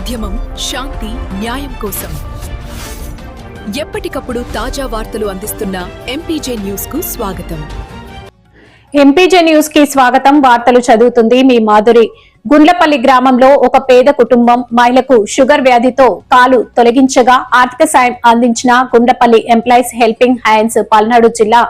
ఉద్యమం శాంతి న్యాయం కోసం. ఎప్పటికప్పుడు తాజా వార్తలు అందిస్తున్న ఎంపీజే న్యూస్కు స్వాగతం. ఎంపీజే న్యూస్కి స్వాగతం. వార్తలు చదువుతుంది మీ మాధురి. గుండ్లపల్లి గ్రామంలో ఒక పేద కుటుంబం మహిళకు షుగర్ వ్యాధితో కాలు తొలగించగా ఆర్థిక సాయం అందించిన Gundlapalli employees helping hands Palnadu జిల్లా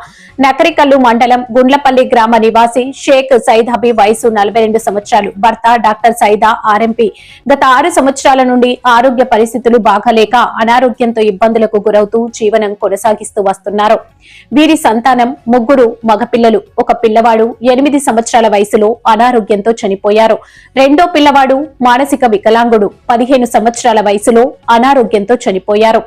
నకరికల్లు మండలం గుండ్లపల్లి గ్రామ నివాసి షేక్ సైద్ హబీ వయసు నలభై రెండు సంవత్సరాలు. భర్త డాక్టర్ సైదా ఆర్ఎంపీ. గత ఆరు సంవత్సరాల నుండి ఆరోగ్య పరిస్థితులు బాగాలేక అనారోగ్యంతో ఇబ్బందులకు గురవుతూ జీవనం కొనసాగిస్తూ వస్తున్నారు. వీరి సంతానం ముగ్గురు మగపిల్లలు. ఒక పిల్లవాడు ఎనిమిది సంవత్సరాల వయసులో అనారోగ్యంతో చనిపోయారు. రెండో పిల్లవాడు మానసిక వికలాంగుడు. పదిహేను సంవత్సరాల వయసులో అనారోగ్యంతో చనిపోయారు.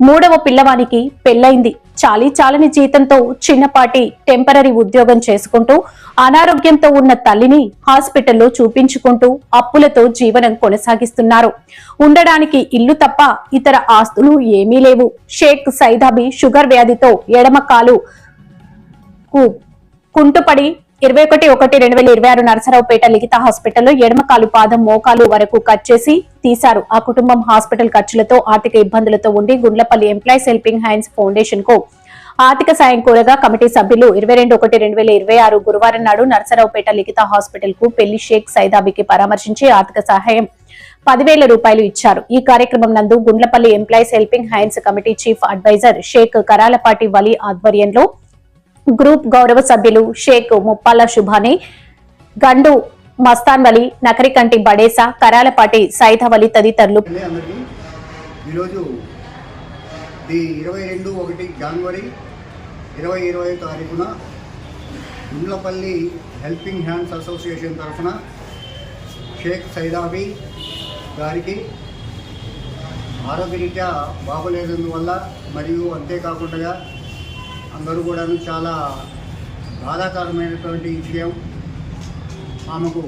మూడవ పిల్లవానికి పెళ్ళైంది చాలీ చాలని జీతంతో చిన్నపాటి టెంపరరీ ఉద్యోగం చేసుకుంటూ అనారోగ్యంతో ఉన్న తల్లిని హాస్పిటల్లో చూపించుకుంటూ అప్పులతో జీవనం కొనసాగిస్తున్నారు. ఉండడానికి ఇల్లు తప్ప ఇతర ఆస్తులు ఏమీ లేవు. షేక్ సైదాబి షుగర్ వ్యాధితో ఎడమ కాలు కు- కుంటుపడి ఇరవై ఒకటి ఒకటి రెండు వేల ఇరవై ఆరు నరసరావుపేట లిఖిత హాస్పిటల్లో ఎడమకాలు పాదం మోకాలు వరకు కట్ చేసి తీశారు. ఆ కుటుంబం హాస్పిటల్ ఖర్చులతో ఆర్థిక ఇబ్బందులతో ఉండి గుండ్లపల్లి ఎంప్లాయీస్ హెల్పింగ్ హ్యాండ్స్ ఫౌండేషన్కు ఆర్థిక సాయం కోరగా కమిటీ సభ్యులు ఇరవై రెండు ఒకటి రెండు వేల ఇరవై ఆరు గురువారం నాడు నరసరావుపేట లిఖిత హాస్పిటల్కు పెళ్ళి షేక్ సైదాబికి పరామర్శించి ఆర్థిక సహాయం పదివేల రూపాయలు ఇచ్చారు. ఈ కార్యక్రమం నందు Gundlapalli employees helping hands committee chief advisor Sheikh Karalapati Vali ఆధ్వర్యంలో గ్రూప్ గౌరవ సభ్యులు షేక్ ముప్పాల శుభాని గండు మస్తాన్ వలి నకరికంటి బడేసా కరాలపాటి సైదవలి తదితరులు. ఈరోజు ది ఇరవై రెండు ఒకటి జనవరి ఇరవై ఇరవై తారీఖున ఇండ్లపల్లి హెల్పింగ్ హ్యాండ్స్ అసోసియేషన్ తరఫున షేక్ సైదాబీ గారికి ఆరోగ్యరీత్యా బాగోలేనందువల్ల మరియు అంతేకాకుండా అందరూ కూడాను చాలా బాధాకరమైనటువంటి విషయం. ఆమెకు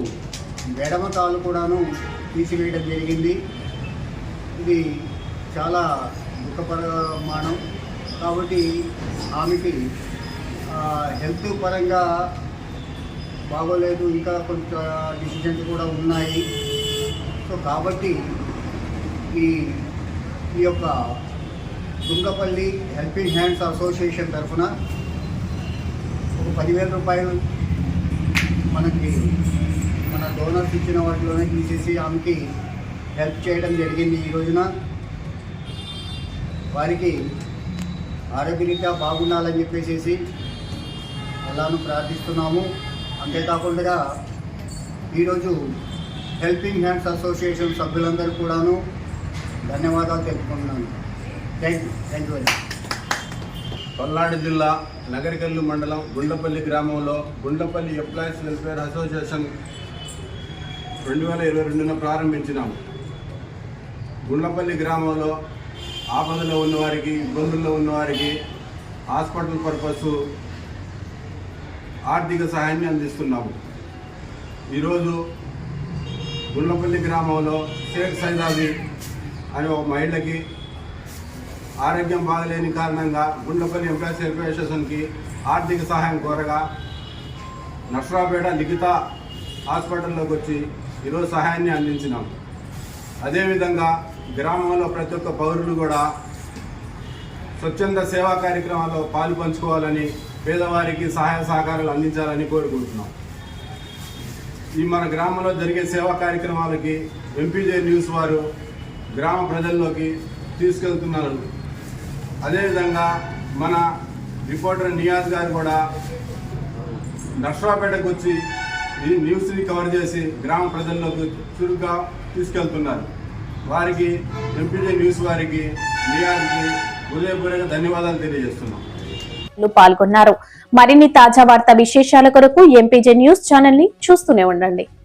ఎడమ కాలు కూడాను తీసివేయడం జరిగింది. ఇది చాలా దుఃఖపరమాణం. కాబట్టి ఆమెకి హెల్త్ పరంగా బాగోలేదు. ఇంకా కొంత డిసిజన్స్ కూడా ఉన్నాయి. సో కాబట్టి ఈ ఈ యొక్క దుంగపల్లి హెల్పింగ్ హ్యాండ్స్ అసోసియేషన్ తరఫున ఒక పదివేల రూపాయలు మనకి మన డోనర్స్ ఇచ్చిన వాటిలోనే తీసేసి ఆమెకి హెల్ప్ చేయడం జరిగింది ఈ రోజున. వారికి ఆరోగ్యరీత్యా బాగుండాలని చెప్పేసి అలాను ప్రార్థిస్తున్నాము. అంతేకాకుండా ఈరోజు హెల్పింగ్ హ్యాండ్స్ అసోసియేషన్ సభ్యులందరూ కూడాను ధన్యవాదాలు తెలుపుకుంటున్నాను. Thank you thank you very much Palnadu జిల్లా నగరికల్లు మండలం గుండపల్లి గ్రామంలో గుండపల్లి ఎంప్లాయీస్ వెల్ఫేర్ అసోసియేషన్ రెండు వేల ఇరవై రెండున ప్రారంభించినాము గుండపల్లి గ్రామంలో ఆపదలో ఉన్నవారికి ఇబ్బందుల్లో ఉన్నవారికి హాస్పిటల్ పర్పస్ ఆర్థిక సహాయాన్ని అందిస్తున్నాము ఈరోజు గుండ్లపల్లి గ్రామంలో షేక్ సైదాబి అనే ఒక మహిళకి ఆరోగ్యం బాగలేని కారణంగా గుండెపల్లి ఎంప్లాయీస్ వెల్ఫేర్ అసోసియేషన్కి ఆర్థిక సహాయం కోరగా నర్సరాపేట లిఖిత హాస్పిటల్లోకి వచ్చి ఈరోజు సహాయాన్ని అందించినాం. అదేవిధంగా గ్రామంలో ప్రతి ఒక్క పౌరులు కూడా స్వచ్ఛంద సేవా కార్యక్రమాల్లో పాలు పంచుకోవాలని పేదవారికి సహాయ సహకారాలు అందించాలని కోరుకుంటున్నాం. ఈ మన గ్రామంలో జరిగే సేవా కార్యక్రమాలకి ఎంపీజే న్యూస్ వారు గ్రామ ప్రజల్లోకి తీసుకెళ్తున్నారు. అదేవిధంగా మన రిపోర్టర్ నియాజ్ గారు కూడా నర్సరాపేటకు వచ్చి ఈ న్యూస్ని కవర్ చేసి గ్రామ ప్రజల్లోకి చురుగ్గా తీసుకెళ్తున్నారు. వారికి ఎంపీజే న్యూస్ వారికి నియాజ్కి హృదయపూర్వక ధన్యవాదాలు తెలియజేస్తున్నాం. పాల్గొన్నారు. మరిన్ని తాజా వార్తా విశేషాల కొరకు ఎంపీజే న్యూస్ ఛానల్ని చూస్తూనే ఉండండి.